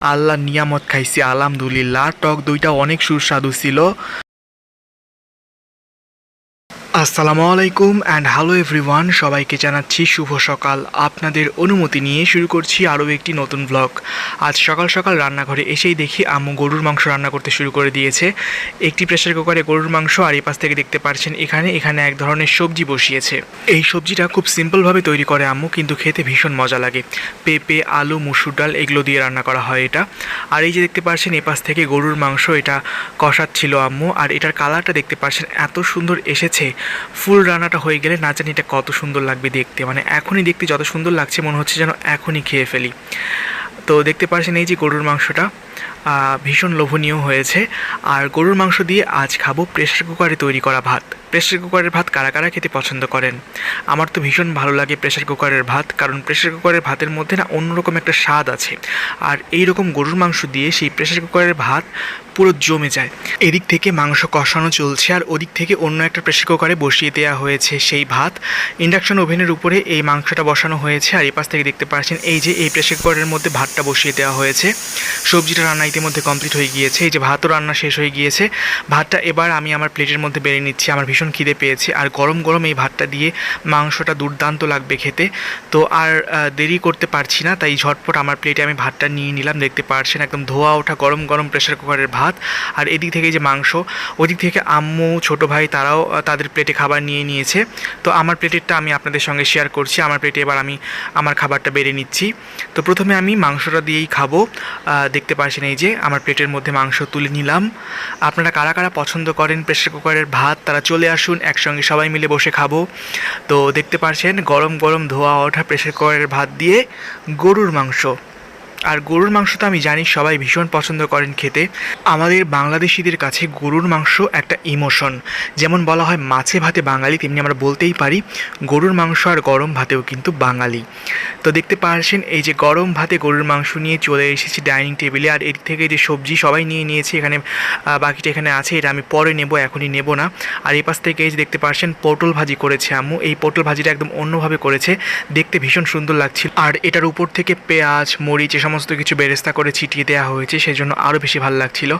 আল্লাহ নিয়ামত খাইছি আলহামদুলিল্লাহ। টক দুইটা অনেক সুস্বাদু ছিল। আসসালামু আলাইকুম অ্যান্ড হ্যালো এভরিওয়ান সবাইকে জানাচ্ছি শুভ সকাল। আপনাদের অনুমতি নিয়ে শুরু করছি আরও একটি নতুন ব্লগ আজ সকাল সকাল রান্নাঘরে এসেই দেখি আম্মু গরুর মাংস রান্না করতে শুরু করে দিয়েছে। একটি প্রেসার কুকারে গরুর মাংস আর এই পাশ থেকে দেখতে পারছেন এখানে এখানে এক ধরনের সবজি বসিয়েছে। এই সবজিটা খুব সিম্পলভাবে তৈরি করে আম্মু, কিন্তু খেতে ভীষণ মজা লাগে। পেঁপে, আলু, মুসুর ডাল এগুলো দিয়ে রান্না করা হয় এটা। আর এই যে দেখতে পাচ্ছেন এ পাশ থেকে গরুর মাংস এটা কষাচ্ছিল আম্মু, আর এটার কালারটা দেখতে পাচ্ছেন এত সুন্দর এসেছে। ফুল রান্নাটা হয়ে গেলে না জানি এটা কত সুন্দর লাগবে দেখতে। মানে এখনই দেখতে যত সুন্দর লাগছে, মনে হচ্ছে যেন এখনই খেয়ে ফেলি। তো দেখতে পাচ্ছেন এই যে গরুর মাংসটা। ভীষণ লোভনীয় হয়েছে। আর গরুর মাংস দিয়ে আজ খাব প্রেসার কুকারে তৈরি করা ভাত। প্রেসার কুকারের ভাত কারা কারা খেতে পছন্দ করেন? আমার তো ভীষণ ভালো লাগে প্রেসার কুকারের ভাত, কারণ প্রেসার কুকারের ভাতের মধ্যে না অন্যরকম একটা স্বাদ আছে। আর এই রকম গরুর মাংস দিয়ে সেই প্রেসার কুকারের ভাত পুরো জমে যায়। এদিক থেকে মাংস কষানো চলছে, আর ওদিক থেকে অন্য একটা প্রেসার কুকারে বসিয়ে দেওয়া হয়েছে সেই ভাত। ইন্ডাকশন ওভেনের উপরে এই মাংসটা বসানো হয়েছে, আর এই পাশ থেকে দেখতে পাচ্ছেন এই যে এই প্রেসার কুকারের মধ্যে ভাতটা বসিয়ে দেওয়া হয়েছে। সবজিটা রান্না ইতিমধ্যে কমপ্লিট হয়ে গিয়েছে। এই যে ভাতও রান্না শেষ হয়ে গিয়েছে। ভাতটা এবার আমি আমার প্লেটের মধ্যে বেড়ে নিচ্ছি। আমার ভীষণ খিদে পেয়েছে। আর গরম গরম এই ভাতটা দিয়ে মাংসটা দুর্দান্ত লাগবে খেতে। তো আর দেরি করতে পারছি না। তাই ঝটপট আমার প্লেটে আমি ভাতটা নিয়ে নিলাম। দেখতে পারছেন একদম ধোয়া ওঠা গরম গরম প্রেসার কুকারের ভাত। আর এদিক থেকে যে মাংস, ওদিক থেকে আম্মু, ছোট ভাই তারাও তাদের প্লেটে খাবার নিয়ে নিয়েছে। তো আমার প্লেটেরটা আমি আপনাদের সঙ্গে শেয়ার করছি। আমার প্লেটে এবার আমি আমার খাবারটা বেড়ে নিচ্ছি। তো প্রথমে আমি মাংসটা দিয়েই খাব। দেখতে পাচ্ছেন এই যে আমার প্লেটের মধ্যে মাংস তুলে নিলাম। আপনারা কারা কারা পছন্দ করেন প্রেশার কুকারের ভাত, তারা চলে আসুন, একসঙ্গে সবাই মিলে বসে খাব। তো দেখতে পারছেন গরম গরম ধোয়া ওঠা প্রেশার কুকারের ভাত দিয়ে গরুর মাংস। আর গরুর মাংস তো আমি জানি সবাই ভীষণ পছন্দ করেন খেতে। আমাদের বাংলাদেশিদের কাছে গরুর মাংস একটা ইমোশন। যেমন বলা হয় মাছে ভাতে বাঙালি, তেমনি আমরা বলতেই পারি গরুর মাংস আর গরম ভাতেও কিন্তু বাঙালি। তো দেখতে পারছেন, এই যে গরম ভাতে গরুর মাংস নিয়ে চলে এসেছি ডাইনিং টেবিলে, আর এর থেকে যে সবজি সবাই নিয়ে নিয়েছে, এখানে বাকিটা এখানে আছে, এটা আমি পরে নেব, এখনই নেব না। আর এই পাশ থেকে এই যে দেখতে পারছেন, পটল ভাজি করেছে আম্মু। এই পটল ভাজিটা একদম অন্যভাবে করেছে, দেখতে ভীষণ সুন্দর লাগছিল। আর এটার উপর থেকে পেঁয়াজ, মরিচ এ সমস্ত কিছু বেরেস্তা করে ছিটিয়ে দেওয়া হয়েছে, সেজন্য আরও বেশি ভালো লাগছিল।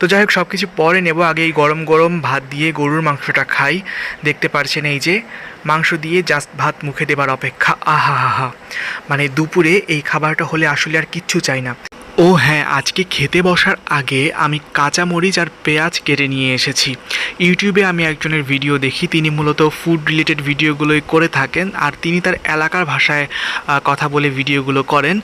তো যাই হোক সব কিছু পরে নেব, আগে এই গরম গরম ভাত দিয়ে গরুর মাংসটা খাই। দেখতে পারছেন এই যে, মাংস দিয়ে জাস্ট ভাত মুখে দেবার অপেক্ষা। আহা হা হা মানে দুপুরে এই খাবারটা হলে আসলে আর কিচ্ছু চাই না। ও হ্যাঁ আজকে খেতে বসার আগে আমি কাঁচা মরিচ আর পেঁয়াজ কেটে নিয়ে এসেছি। ইউটিউবে আমি একজনের ভিডিও দেখি, তিনি মূলত ফুড রিলেটেড ভিডিওগুলোই করে থাকেন আর তিনি তার এলাকার ভাষায় কথা বলে ভিডিওগুলো করেন।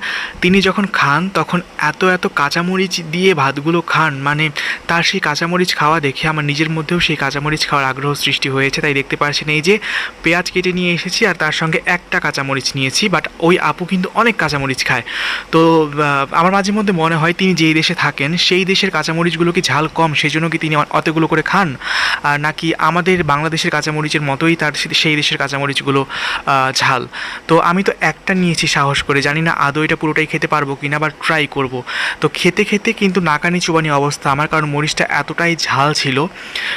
তিনি যখন খান, তখন এত এত কাঁচামরিচ দিয়ে ভাতগুলো খান মানে তার সেই কাঁচামরিচ খাওয়া দেখে আমার নিজের মধ্যেও সেই কাঁচামরিচ খাওয়ার আগ্রহ সৃষ্টি হয়েছে। তাই দেখতে পাচ্ছেন এই যে, পেঁয়াজ কেটে নিয়ে এসেছি আর তার সঙ্গে একটা কাঁচামরিচ নিয়েছি বাট ওই আপু কিন্তু অনেক কাঁচামরিচ খায়। তো আমার মাঝে মধ্যে মনে হয় তিনি যেই দেশে থাকেন, সেই দেশের কাঁচামরিচগুলো কি ঝাল কম সেই জন্য কি তিনি অতগুলো করে খান? আর নাকি আমাদের বাংলাদেশের কাঁচামরিচের মতোই তার সেই দেশের কাঁচামরিচগুলো ঝাল? তো আমি তো একটা নিয়েছি সাহস করে, জানি না আদৌ এটা পুরোটাই খেতে পারব কি না বা ট্রাই করব। তো খেতে খেতে কিন্তু নাকানি চুবানি অবস্থা, আমার কারণ মরিচটা এতটাই ঝাল ছিল।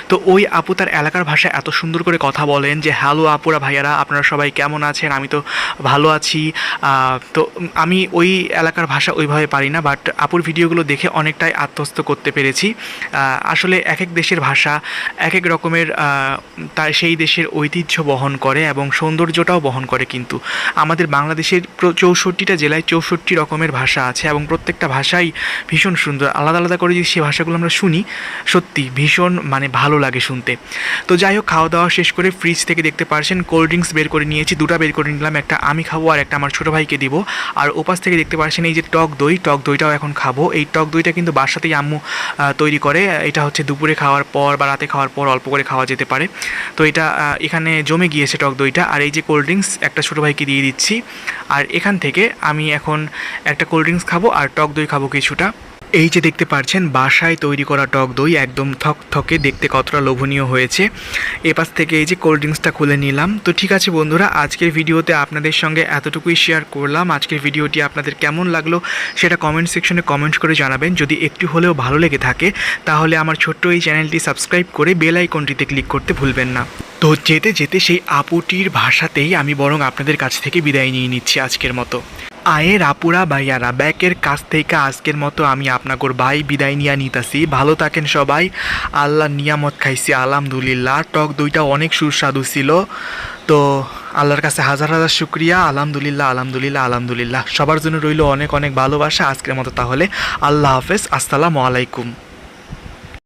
তো ওই আপু তার এলাকার ভাষায় এত সুন্দর করে কথা বলেন যে, হ্যালো আপুরা, ভাইয়ারা, আপনারা সবাই কেমন আছেন? আমি তো ভালো আছি। তো আমি ওই এলাকার ভাষা ওইভাবে পারি না বাট আপুর ভিডিওগুলো দেখে অনেকটাই আত্মস্থ করতে পেরেছি। আসলে এক এক দেশের ভাষা এক এক রকমের তার সেই দেশের ঐতিহ্য বহন করে এবং সৌন্দর্যটাও বহন করে কিন্তু। আমাদের বাংলাদেশের চৌষট্টিটা জেলায় চৌষট্টি রকমের ভাষা আছে এবং প্রত্যেকটা ভাষাই ভীষণ সুন্দর। আলাদা আলাদা করে যদি সে ভাষাগুলো আমরা শুনি, সত্যি ভীষণ মানে ভালো লাগে শুনতে। তো যাই হোক, খাওয়া দাওয়া শেষ করে ফ্রিজ থেকে দেখতে পারছেন কোল্ড ড্রিঙ্কস বের করে নিয়েছি, দুটো বের করে নিলাম, একটা আমি খাব আর একটা আমার ছোটো ভাইকে দিব। আর ওপাশ থেকে দেখতে পারছেন এই যে টক দই, টক দইটাও এখন খাব। এই টক দইটা কিন্তু বাসাতেই আম্মু তৈরি করে। এটা হচ্ছে দুপুরে খাওয়ার পর বা রাতে খাওয়ার পর অল্প করে খাওয়া যেতে পারে। তো এটা এখানে জমে গিয়েছে টক দইটা। আর এই যে কোল্ড ড্রিঙ্কস একটা ছোটো ভাইকে দিয়ে দিচ্ছি। আর এখান থেকে আমি এখন একটা কোল্ড ড্রিঙ্কস খাব আর টক দই খাব কিছুটা। এই যে দেখতে পাচ্ছেন বাসায় তৈরি করা টক দই একদম থক থকে, দেখতে কতটা লোভনীয় হয়েছে। এপাশ থেকে এই যে কোল্ড ড্রিঙ্কসটা খুলে নিলাম। তো ঠিক আছে বন্ধুরা, আজকের ভিডিওতে আপনাদের সঙ্গে এতটুকুই শেয়ার করলাম। আজকের ভিডিওটি আপনাদের কেমন লাগল সেটা কমেন্ট সেকশনে কমেন্ট করে জানাবেন। যদি একটু হলেও ভালো লেগে থাকে, তাহলে আমার ছোট্ট এই চ্যানেলটি সাবস্ক্রাইব করে বেল আইকনটিতে ক্লিক করতে ভুলবেন না। তো যেতে যেতে সেই আপুটির ভাষাতেই আমি বরং আপনাদের কাছ থেকে বিদায় নিয়ে নিচ্ছি আজকের মতো। আয়ের আপুরা ভাইয়ারা, ব্যাকের কাছ থেকে আজকের মতো আমি আপনাকর ভাই বিদায় নিয়ে নিতাছি। ভালো থাকেন সবাই। আল্লাহ নিয়ামত খাইছি, আলহামদুলিল্লাহ। টক দুইটা অনেক সুস্বাদু ছিল। তো আল্লাহর কাছে হাজার হাজার শুক্রিয়া। আলহামদুলিল্লাহ আলহামদুলিল্লাহ আলহামদুলিল্লাহ। সবার জন্য রইল অনেক অনেক ভালোবাসা। আজকের মতো তাহলে আল্লাহ হাফেজ। আসসালামু আলাইকুম।